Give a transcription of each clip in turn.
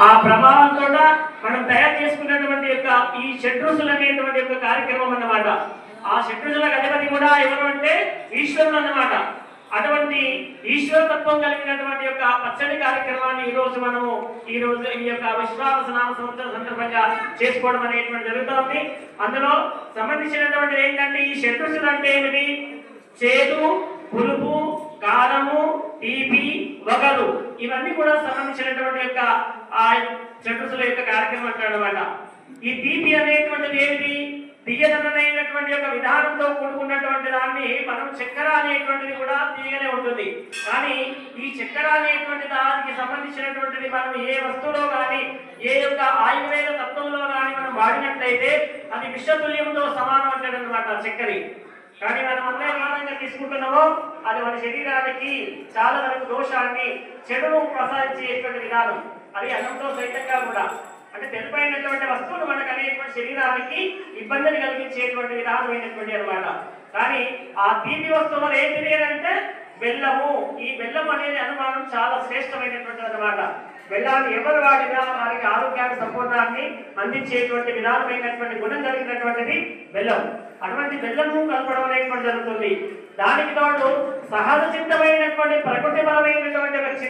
ఆ ప్రభావంతో మనం తయారు చేసుకున్నటువంటి యొక్క ఈ షడ్రుసులు అనేటువంటి యొక్క కార్యక్రమం అన్నమాట. ఆ షడ్రుసులకు అధిపతి కూడా ఎవరు అంటే ఈశ్వరుడు అన్నమాట. అటువంటి ఈశ్వరతత్వం కలిగినటువంటి యొక్క పచ్చడి కార్యక్రమాన్ని ఈ రోజు మనము ఈ రోజు ఈ యొక్క విశ్వాసనామ సంవత్సరం సందర్భంగా చేసుకోవడం అనేటువంటి జరుగుతోంది. అందులో సంబంధించినటువంటిది ఏంటంటే ఈ షడ్రుసులు అంటే ఏమిటి? చేదు పులుపు కారము తీపి వగరు. ఇవన్నీ కూడా సంబంధించినటువంటి యొక్క ఆ చతుర్సుల యొక్క కార్యక్రమం అంటాడనమాట ఈ తీపి అనేటువంటిది ఏమిటి? తీయదనైనటువంటి యొక్క విధానంతో కూడుకున్నటువంటి దాన్ని మనం చక్కెర అనేటువంటిది కూడా తీయగానే ఉంటుంది. కానీ ఈ చక్కెర అనేటువంటి దానికి సంబంధించినటువంటిది మనం ఏ వస్తువులో కానీ ఏ యొక్క ఆయుర్వేద తత్వంలో కానీ మనం వాడినట్లయితే అది విషతుల్యంతో సమానం అంటాడనమాట చక్కెర. కానీ మనం అన్యాయంగా తీసుకుంటున్నామో అది మన శరీరానికి చాలా వరకు దోషాన్ని చెడును ప్రసాదించేటువంటి విధానం. అది అన్నంతో సైతంగా కూడా. అంటే తెలిపైనటువంటి వస్తువులు మనకు అనేటువంటి శరీరానికి ఇబ్బందిని కలిగించేటువంటి విధానమైనటువంటి అన్నమాట. కానీ ఆ తీపి వస్తువులు ఏంటిది అని బెల్లము. ఈ బెల్లం అనేది అనుమానం చాలా శ్రేష్టమైనటువంటిది అనమాట బెల్లాన్ని ఎవరు వాడినా వారికి ఆరోగ్యాన్ని సంపూర్ణాన్ని అందించేటువంటి విధానమైనటువంటి గుణం కలిగినటువంటిది బెల్లం అటువంటి బెల్లము కలపడం అనేటువంటి జరుగుతుంది. దానికి తోడు సహజ సిద్ధమైనటువంటి ప్రకృతి బలమైనటువంటి వ్యక్తి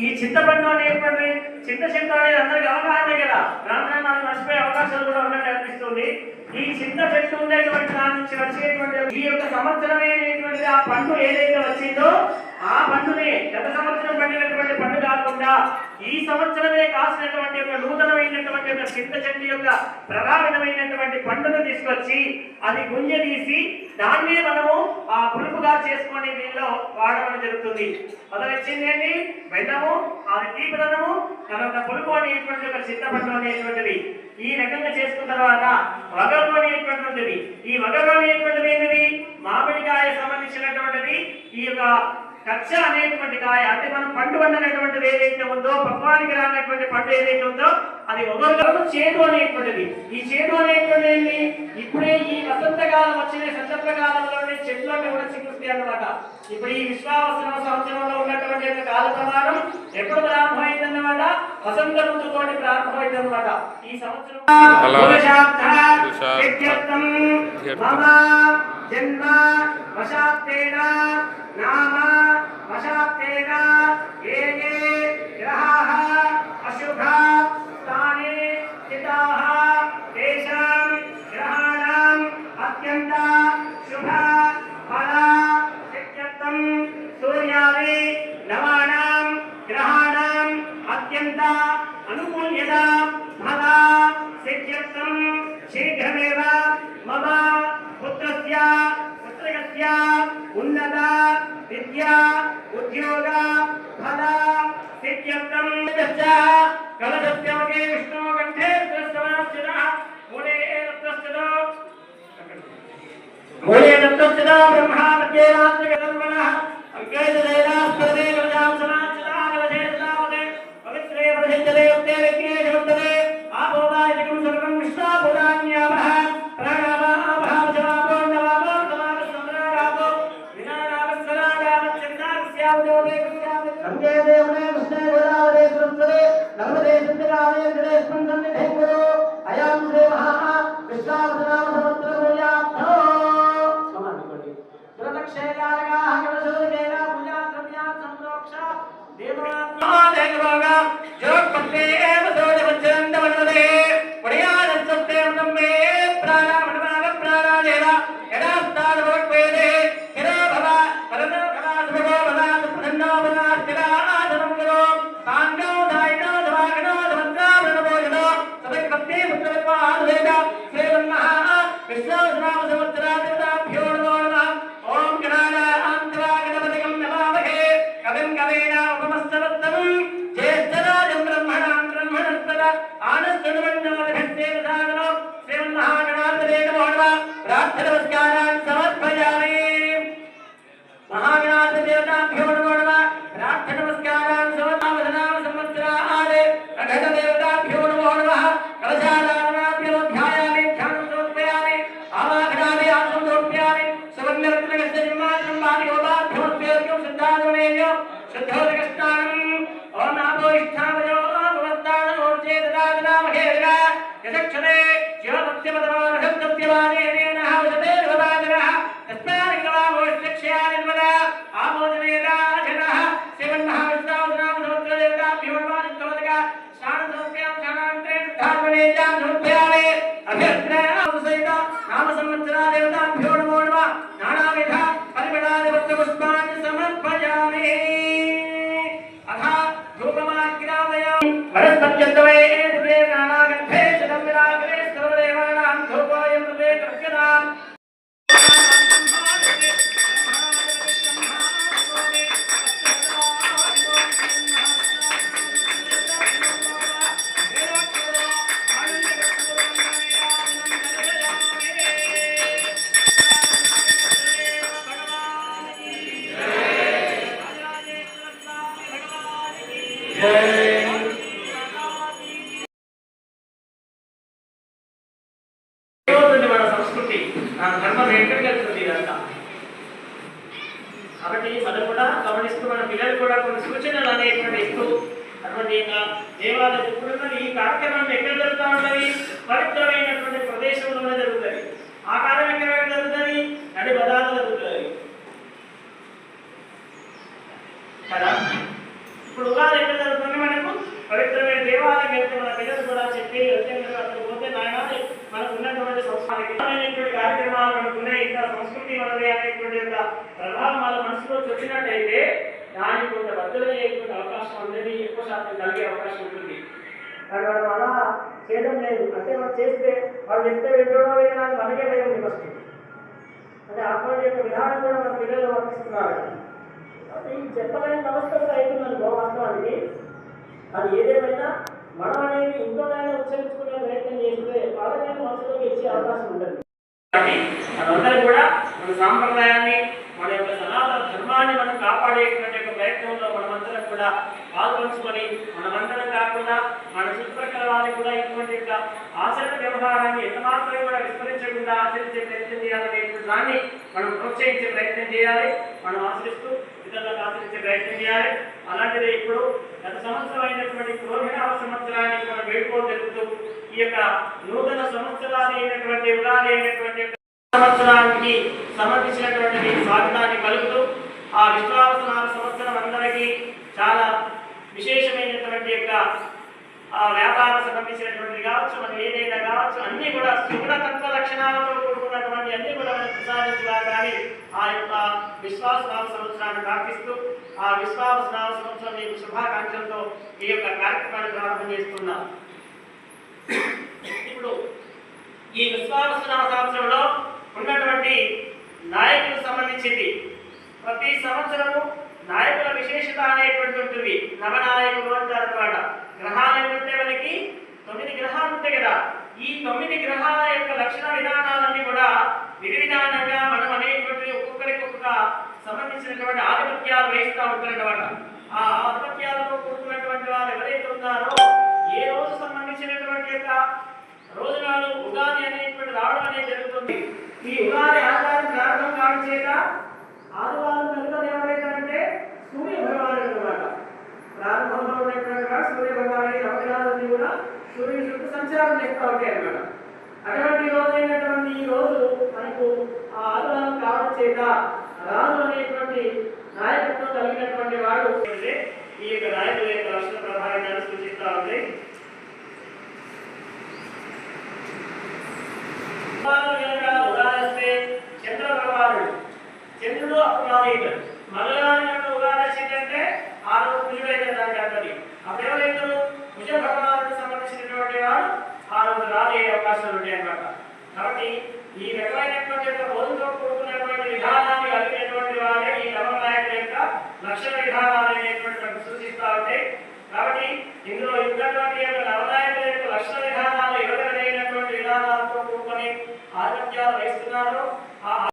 ఈ చింతపండు అనేటువంటి చింత చింత అనేది అందరికి అవగాహనే కదా? రాను నాకు మర్చిపోయే అవకాశాలు కూడా ఉన్నట్టు అనిపిస్తుంది. ఈ చిన్న చెట్టు ఉండేటువంటి దాని నుంచి వచ్చేటువంటి ఈ యొక్క సంవత్సరమైనటువంటి ఆ పండు ఏదైతే వచ్చిందో ఆ పండునే గత సంవత్సరం పండినటువంటి పండు కాకుండా ఈ సంవత్సరమే కాసినటువంటి ఒక నూతనమైనటువంటి ఒక చింత చెట్టు యొక్క ప్రభావితమైనటువంటి పండును తీసుకొచ్చి అది గుంజ తీసి దాన్నే మనము ఆ పులుపుగా చేసుకొని దీనిలో వాడడం జరుగుతుంది. మొదలు వచ్చింది ఏంటి బెల్లము అది తీపిదనము తర్వాత పులుపు అనేటువంటి ఒక చింతపండు అనేటువంటిది. ఈ రకంగా చేసుకున్న తర్వాత వగరు అనేటువంటిది ఈ వగరు అనేటువంటిది ఏంటిది? మామిడికాయ సంబంధించినటువంటిది. ఈ యొక్క కక్ష అనేటువంటి కాయ అంటే మనం పండు పండినటువంటిది ఏదైతే ఉందో పక్వానికి రానటువంటి పండు ఏదైతే ఉందో అది ఒకరికొకరు చేదు అనేటువంటిది. ఈ చేదు అనేటువంటిది ఇప్పుడే ఈ వసంతకాలం వచ్చిన సందర్భకాలంలోనే చెట్లన్నీ కూడా చిక్కుతాయి అన్నమాట. ఇప్పుడు ఈ విశ్వావసన సంవత్సరంలో ఉన్నటువంటి కాల ప్రమాణం ఎప్పుడు ప్రారంభమైందన్నమాట? వసంత ఋతుతోటి ప్రారంభమైందన్నమాట. ఈ సంవత్సరం జన్మ వశాత్తేన నామ వశాత్తేన ఏ ఏ గ్రహాः అశుభ స్థితాः తేషాం గ్రహాణాం అత్యంత శుభ ఫల సిద్ధ్యర్థం సూర్యాది నవానాం గ్రహాణాం అత్యంత మూలే దత్తశ్చిత బ్రహ్మా మధ్యే రాత్రికర్మణః అంకేశైలాస్పదే గజాం సమాచితానవధే సదావదే పవిత్రే ప్రసిద్ధదే ఉత్తే విఘ్నేష ఉత్తరే ఆపోదాయకం సర్వం విశ్వాపురాణ్యావః ప్రాణావాభావ జవాబో నవాబో గోదావరే నర్మదే గణేశ్వరం సన్నిధే గురు అయాం సత్యవదమానసత్యవానేన ఉదతే దేవతాజనః తస్మాలింగవామోష్యక్షయానిర్మద ఆమోదనేదాజనః శివన్నః విశ్వావసనామ స్నానాంతరే ధార్మణేజాం సమర్పయామి అభ్యర్థన నామ సంవత్సరా మన సంస్కృతి ధర్మం ఎక్కడికి వెళ్తుంది ఇదంతా కాబట్టి మనం కూడా గమనిస్తూ మన పిల్లలు కూడా కొన్ని సూచనలు అనేటువంటి ఇస్తూ అటువంటి యొక్క దేవాలయం ఇప్పుడున్న ఈ కార్యక్రమం ఎక్కడ జరుగుతూ ఉన్నది పవిత్రమైనటువంటి ప్రదేశంలోనే జరుగుతుంది ఆ కాలం ఎక్కడ జరుగుతుంది నడి బదాలు జరుగుతుంది కదా ఇప్పుడు ఉగాది ఎక్కడ జరుగుతుంది మనకు పవిత్రమైన దేవాలయం వెళ్తే మన పిల్లలు కూడా చెప్పి వెళ్తే మీరు అక్కడ పోతే నాయన మనకు ఉన్నటువంటి సంస్కృతి కార్యక్రమాలు మనకు ఉన్నాయి భక్తి సంస్కృతి అనేటువంటి యొక్క ప్రభావం వాళ్ళ మనసులో చొచ్చినట్టయితే దానికి కొంత బద్దలయ్యేటువంటి అవకాశం అనేది ఎక్కువ శాతం కలిగే అవకాశం ఉంటుంది. కానీ వాళ్ళు అలా చేయడం లేదు. అంటే వాళ్ళు చేస్తే వాళ్ళు చెప్తే వెళ్ళడం వినాలి మనకే భయం ఫస్ట్ అంటే ఆత్మహత్య యొక్క విధానం కూడా మన పిల్లలు వర్తిస్తున్నారు. కాబట్టి ఈ చెప్పలేని వ్యవస్థ కూడా అవుతుందనుకో వాస్తవానికి అది ఏదేమైనా మనం అనేది ఇంకోనైనా ఉచ్చరించుకునే ప్రయత్నం చేస్తే వాళ్ళకైనా మనసులోకి ఇచ్చే అవకాశం ఉంటుంది. మనందరం కూడా మన సాంప్రదాయాన్ని మన యొక్క సనాతన ధర్మాన్ని మనం కాపాడేటువంటి యొక్క ప్రయత్నంలో మనమందరం కూడా పాల్పంచుకొని మనమందరం కాకుండా మన చుట్టుపక్కల వాళ్ళకి కూడా ఇటువంటి యొక్క ఆచరణ వ్యవహారాన్ని ఎంత మాత్రమే కూడా విస్మరించకుండా ఆచరించే ప్రయత్నం చేయాలనేటువంటి దాన్ని మనం ప్రోత్సహించే ప్రయత్నం చేయాలి. మనం ఆచరిస్తూ ఇతరులకు ఆచరించే ప్రయత్నం చేయాలి. అలాంటిదే ఇప్పుడు గత సంవత్సరం అయినటువంటి క్రోధినామ సంవత్సరానికి మనం వేడుకోలు జరుగుతూ ఈ యొక్క నూతన సంవత్సరాలు అయినటువంటి ఉదాహరణ అయినటువంటి సంవత్సరానికి సంబంధించినటువంటి స్వాగతాన్ని కలుగుతూ ఆ విశ్వాసనామ సంవత్సరం అందరికీ చాలా విశేషమైనటువంటి యొక్క ఆ వ్యాపారం సంబంధించినటువంటిది కావచ్చు మనం ఏదైనా కావచ్చు అన్ని కూడా శుభ్రతత్వ లక్షణాలతో కూడుకున్నటువంటి అన్ని కూడా మనం కానీ ఆ యొక్క విశ్వాసనామ సంవత్సరాన్ని ప్రార్థిస్తూ ఆ విశ్వాసనామ సంవత్సరం మీకు శుభాకాంక్షలతో ఈ యొక్క కార్యక్రమాన్ని ప్రారంభం చేస్తున్నాం ఇప్పుడు ఈ విశ్వాసనామ సంవత్సరంలో ప్రతి సంవత్సరము నాయకుల విశేషత అనేటువంటి ఉంటుంది. నవనాయకులు అంటారు అనమాట గ్రహాలు ఏమిటంటే మనకి తొమ్మిది గ్రహాలు ఉంటాయి కదా. ఈ తొమ్మిది గ్రహాల యొక్క లక్షణ విధానాలన్నీ కూడా విధి మనం అనేటువంటి ఒక్కొక్కరికి ఒక్కొక్క సంబంధించినటువంటి ఆధిపత్యాలు వేస్తూ ఉంటారన్నమాట. ఆ ఆధిపత్యాలతో కూడుకున్నటువంటి వారు ఎవరైతే ఉన్నారో ఏ రోజు సంబంధించినటువంటి యొక్క రోజునాలు ఉగాది అనేటువంటి రావడం అనేది జరుగుతుంది. ఈ ఉగాది ఆదివారం ప్రారంభం కావడం చేత ఆదివారం కనుక ఎవరైతే సూర్య భగవానుడు అన్నమాట ప్రారంభంలో ఉన్నటువంటి సూర్య భగవానుడి నవగ్రహాలన్నీ కూడా సూర్యుని చుట్టూ సంచారం చేస్తూ ఉంటాయి అన్నమాట అటువంటి రోజైనటువంటి ఈ రోజు మనకు ఆ ఆదివారం కావడం చేత రాజు అనేటువంటి నాయకత్వం కలిగినటువంటి వాడు. ఈ యొక్క నాయకుల యొక్క లక్షణ ప్రభావాన్ని సూచిస్తూ ఉంది. చంద్రుడు అపరాధీయుడు మగవారి యొక్క ఉదాహరణ అంటే ఆ రోజు కుజుడైన దానికి అర్థది అప్పుడు ఎవరైతారు కుజ భగవానుడికి సంబంధించినటువంటి వాడు ఆ రోజు రాలే అవకాశాలు ఉంటాయి అన్నమాట. కాబట్టి ఈ రకమైనటువంటి యొక్క రోజుతో కూడుకున్నటువంటి విధానాన్ని కలిగినటువంటి వాడే ఈ నవనాయకుల యొక్క లక్షణ విధానాలు అనేటువంటి మనకు సూచిస్తూ ఉంటాయి. కాబట్టి ఇందులో ఉన్నటువంటి యొక్క నవనాయకుల యొక్క లక్షణ విధానాలు ఎవరైనటువంటి విధానాలతో కూడుకొని ఆధిపత్యాలు వహిస్తున్నారో ఆ